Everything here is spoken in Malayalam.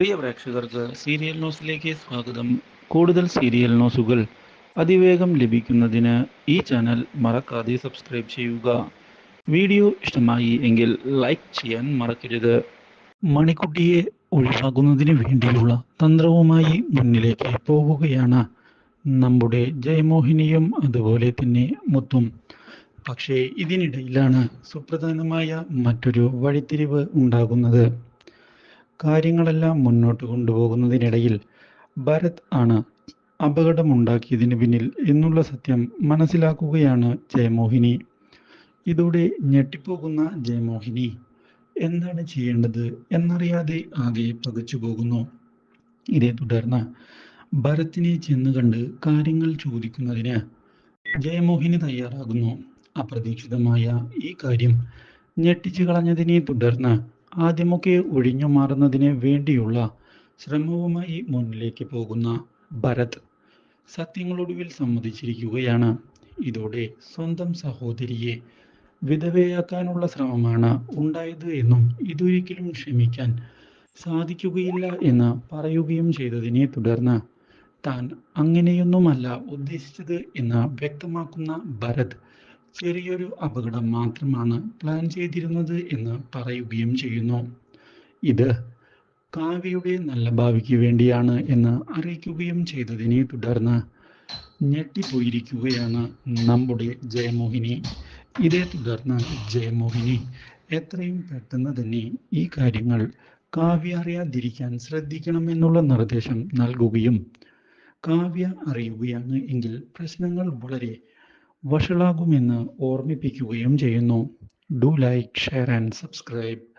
പ്രിയ പ്രേക്ഷകർക്ക് സീരിയൽ ന്യൂസിലേക്ക് സ്വാഗതം. കൂടുതൽ സീരിയൽ ന്യൂസുകൾ അതിവേഗം ലഭിക്കുന്നതിന് ഈ ചാനൽ മറക്കാതെ സബ്സ്ക്രൈബ് ചെയ്യുക. വീഡിയോ ഇഷ്ടമായി എങ്കിൽ ലൈക്ക് ചെയ്യാൻ മറക്കരുത്. മണിക്കുട്ടിയെ ഒഴിവാക്കുന്നതിന് വേണ്ടിയുള്ള തന്ത്രവുമായി മുന്നിലേക്ക് പോവുകയാണ് നമ്മുടെ ജയമോഹിനിയും അതുപോലെ തന്നെ മുത്തും. പക്ഷേ ഇതിനിടയിലാണ് സുപ്രധാനമായ മറ്റൊരു വഴിത്തിരിവ് ഉണ്ടാകുന്നത്. കാര്യങ്ങളെല്ലാം മുന്നോട്ട് കൊണ്ടുപോകുന്നതിനിടയിൽ ഭരത് ആണ് അപകടമുണ്ടാക്കിയതിന് പിന്നിൽ എന്നുള്ള സത്യം മനസ്സിലാക്കുകയാണ് ജയമോഹിനി. ഇതോടെ ഞെട്ടിപ്പോകുന്ന ജയമോഹിനി എന്താണ് ചെയ്യേണ്ടത് എന്നറിയാതെ ആകെ പകച്ചു പോകുന്നു. ഇതേ തുടർന്ന് ഭരത്തിനെ ചെന്ന് കണ്ട് കാര്യങ്ങൾ ചോദിക്കുന്നതിന് ജയമോഹിനി തയ്യാറാകുന്നു. അപ്രതീക്ഷിതമായ ഈ കാര്യം ഞെട്ടിച്ചു കളഞ്ഞതിനെ തുടർന്ന് ആദ്യമൊക്കെ ഒഴിഞ്ഞു മാറുന്നതിന് വേണ്ടിയുള്ള ശ്രമവുമായി മുന്നിലേക്ക് പോകുന്ന ഭരത് സത്യങ്ങളൊടുവിൽ സമ്മതിച്ചിരിക്കുകയാണ്. ഇതോടെ സ്വന്തം സഹോദരിയെ വിധവയാക്കാനുള്ള ശ്രമമാണ് ഉണ്ടായത് എന്നും ഇതൊരിക്കലും ക്ഷമിക്കാൻ സാധിക്കുകയില്ല എന്ന് പറയുകയും ചെയ്തതിനെ തുടർന്ന് താൻ അങ്ങനെയൊന്നുമല്ല ഉദ്ദേശിച്ചത് എന്ന് വ്യക്തമാക്കുന്ന ഭരത് ചെറിയൊരു അപകടം മാത്രമാണ് പ്ലാൻ ചെയ്തിരുന്നത് എന്ന് പറയുകയും ചെയ്യുന്നു. ഇത് കാവ്യയുടെ നല്ല ഭാവിക്ക് വേണ്ടിയാണ് എന്ന് അറിയിക്കുകയും ചെയ്തതിനെ തുടർന്ന് ഞെട്ടിപ്പോയിരിക്കുകയാണ് നമ്മുടെ ജയമോഹിനി. ഇതേ തുടർന്ന് ജയമോഹിനി എത്രയും പെട്ടെന്ന് തന്നെ ഈ കാര്യങ്ങൾ കാവ്യ അറിയാതിരിക്കാൻ ശ്രദ്ധിക്കണമെന്നുള്ള നിർദ്ദേശം നൽകുകയും കാവ്യ അറിയുകയാണ് എങ്കിൽ പ്രശ്നങ്ങൾ വളരെ വഷളാകുമെന്ന് ഓർമ്മിപ്പിക്കുകയും ചെയ്യുന്നു. Do like share and subscribe